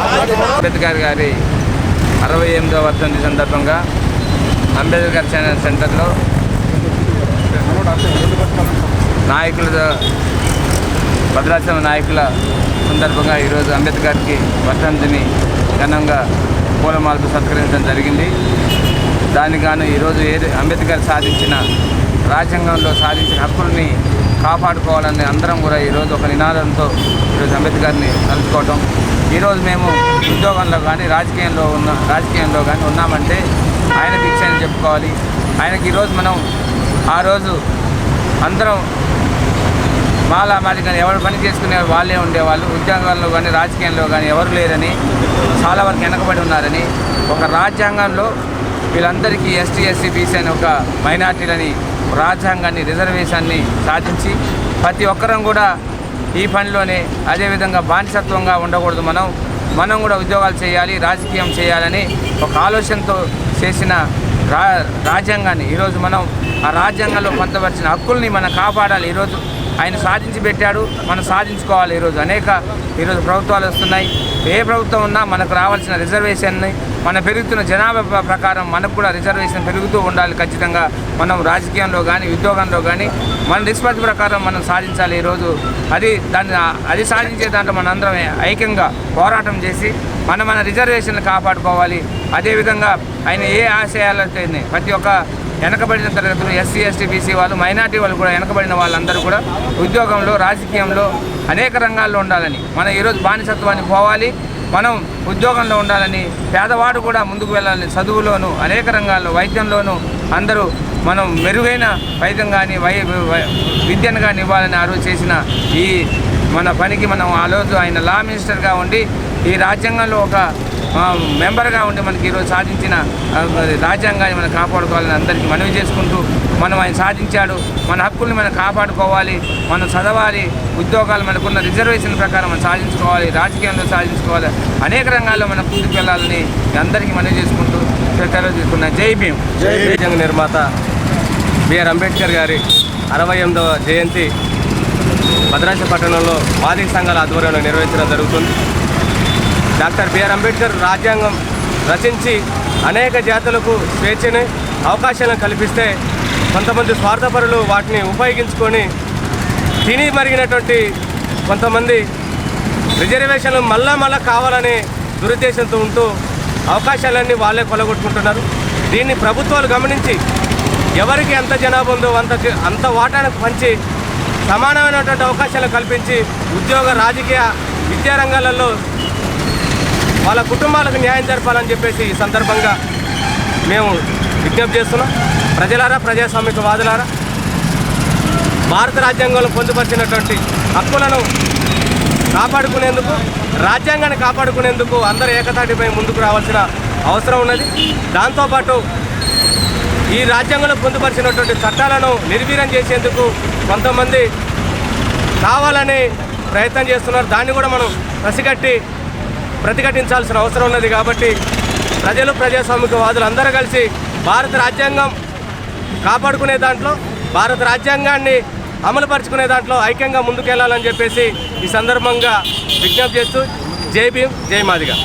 అంబేద్కర్ గారి అరవై ఎనిమిదవ వర్ధంతి సందర్భంగా అంబేద్కర్ ఛానల్ సెంటర్లో నాయకుల భద్రాచలం నాయకుల సందర్భంగా ఈరోజు అంబేద్కర్కి వర్ధంతిని ఘనంగా పూలమాలతో సత్కరించడం జరిగింది. దానికి గాను ఈరోజు ఏది అంబేద్కర్ సాధించిన రాజ్యాంగంలో సాధించిన హక్కుల్ని కాపాడుకోవాలని అందరం కూడా ఈరోజు ఒక నినాదంతో ఈరోజు అంబేద్కర్ని తలుచుకోవటం ఈరోజు మేము ఉద్యోగంలో కానీ రాజకీయంలో ఉన్న రాజకీయంలో కానీ ఉన్నామంటే ఆయన భిక్ష అని చెప్పుకోవాలి. ఆయనకి ఈరోజు మనం ఆ రోజు అందరం మాలా మాది కానీ ఎవరు పని చేసుకునే వాళ్ళే ఉండేవాళ్ళు. ఉద్యోగాల్లో కానీ రాజకీయంలో కానీ ఎవరు లేరని చాలా వరకు వెనకబడి ఉన్నారని ఒక రాజ్యాంగంలో వీళ్ళందరికీ ఎస్టీ ఎస్సీ బీసీ అని ఒక మైనార్టీలని రాజ్యాంగాన్ని రిజర్వేషన్ని సాధించి ప్రతి ఒక్కరం కూడా ఈ పనిలోనే అదేవిధంగా బానిసత్వంగా ఉండకూడదు మనం. మనం కూడా ఉద్యోగాలు చేయాలి రాజకీయం చేయాలని ఒక ఆలోచనతో చేసిన రా రాజ్యాంగాన్ని ఈరోజు మనం ఆ రాజ్యాంగంలో పొందవలసిన హక్కుల్ని మనం కాపాడాలి. ఈరోజు ఆయన సాధించి పెట్టాడు. మనం సాధించుకోవాలి ఈరోజు అనేక ఈరోజు ప్రభుత్వాలు వస్తున్నాయి. ఏ ప్రభుత్వం ఉన్నా మనకు రావాల్సిన రిజర్వేషన్ని మన పెరుగుతున్న జనాభా ప్రకారం మనకు కూడా రిజర్వేషన్ పెరుగుతూ ఉండాలి ఖచ్చితంగా. మనం రాజకీయంలో కానీ ఉద్యోగంలో కానీ మన నిష్పత్తి ప్రకారం మనం సాధించాలి ఈరోజు అది దాన్ని అది సాధించే దాంట్లో మనందరం ఐక్యంగా పోరాటం చేసి మన మన రిజర్వేషన్లు కాపాడుకోవాలి. అదేవిధంగా ఆయన ఏ ఆశయాలతో ప్రతి ఒక్క వెనకబడిన తరగతులు ఎస్సీ ఎస్టీ బీసీ వాళ్ళు మైనార్టీ వాళ్ళు కూడా వెనకబడిన వాళ్ళందరూ కూడా ఉద్యోగంలో రాజకీయంలో అనేక రంగాల్లో ఉండాలని. మనం ఈరోజు బానిసత్వాన్ని పోవాలి. మనం ఉద్యోగంలో ఉండాలని పేదవాడు కూడా ముందుకు వెళ్ళాలని చదువులోను అనేక రంగాల్లో వైద్యంలోనూ అందరూ మనం మెరుగైన వైద్యం కానీ వై వై- విద్యను కానీ ఇవ్వాలని ఆ రోజు చేసిన ఈ మన పనికి మనం ఆ రోజు ఆయన లా మినిస్టర్గా ఉండి ఈ రాజ్యాంగంలో ఒక మెంబర్గా ఉండి మనకి ఈరోజు సాధించిన రాజ్యాంగాన్ని మనం కాపాడుకోవాలని అందరికీ మనవి చేసుకుంటూ మనం ఆయన సాధించాడు. మన హక్కుల్ని మనం కాపాడుకోవాలి. మనం చదవాలి. ఉద్యోగాలు మనకున్న రిజర్వేషన్ ప్రకారం మనం సాధించుకోవాలి. రాజకీయంలో సాధించుకోవాలి. అనేక రంగాల్లో మనం ముందుకు వెళ్ళాలని అందరికీ మనవి చేసుకుంటూ సెలవు తీసుకున్న. జై భీమ్. రాజ్యాంగ నిర్మాత బిఆర్ అంబేద్కర్ గారి అరవై ఎనిమిదవ జయంతి భద్రాచల పట్టణంలో మాదిక సంఘాల ఆధ్వర్యంలో నిర్వహించడం జరుగుతుంది. డాక్టర్ బిఆర్ అంబేద్కర్ రాజ్యాంగం రచించి అనేక జాతులకు స్వేచ్ఛని అవకాశాలను కల్పిస్తే కొంతమంది స్వార్థపరులు వాటిని ఉపయోగించుకొని తిని మరిగినటువంటి కొంతమంది రిజర్వేషన్లు మళ్ళా మళ్ళా కావాలనే దురుద్దేశంతో ఉంటూ అవకాశాలన్నీ వాళ్ళే కొలగొట్టుకుంటున్నారు. దీన్ని ప్రభుత్వాలు గమనించి ఎవరికి ఎంత జనాభా ఉందో అంత అంత వాటానికి పంచి సమానమైనటువంటి అవకాశాలు కల్పించి ఉద్యోగ రాజకీయ విద్యారంగాలలో వాళ్ళ కుటుంబాలకు న్యాయం జరపాలని చెప్పేసి ఈ సందర్భంగా మేము విజ్ఞప్తి చేస్తున్నాం. ప్రజలారా ప్రజాస్వామిక వాదులారా భారత రాజ్యాంగంలో పొందుపరిచినటువంటి హక్కులను కాపాడుకునేందుకు రాజ్యాంగాన్ని కాపాడుకునేందుకు అందరూ ఏకతాటిపై ముందుకు రావాల్సిన అవసరం ఉన్నది. దాంతోపాటు ఈ రాజ్యాంగంలో పొందుపరిచినటువంటి చట్టాలను నిర్వీర్యం చేసేందుకు కొంతమంది కావాలని ప్రయత్నం చేస్తున్నారు. దాన్ని కూడా మనం పసిగట్టి ప్రతిఘటించాల్సిన అవసరం ఉన్నది కాబట్టి ప్రజలు ప్రజాస్వామిక వాదులు అందరూ కలిసి భారత రాజ్యాంగం కాపాడుకునే దాంట్లో భారత రాజ్యాంగాన్ని అమలుపరుచుకునే దాంట్లో ఐక్యంగా ముందుకెళ్ళాలని చెప్పేసి ఈ సందర్భంగా విజ్ఞప్తి చేస్తూ జై భీమ్ జై మాదిగా.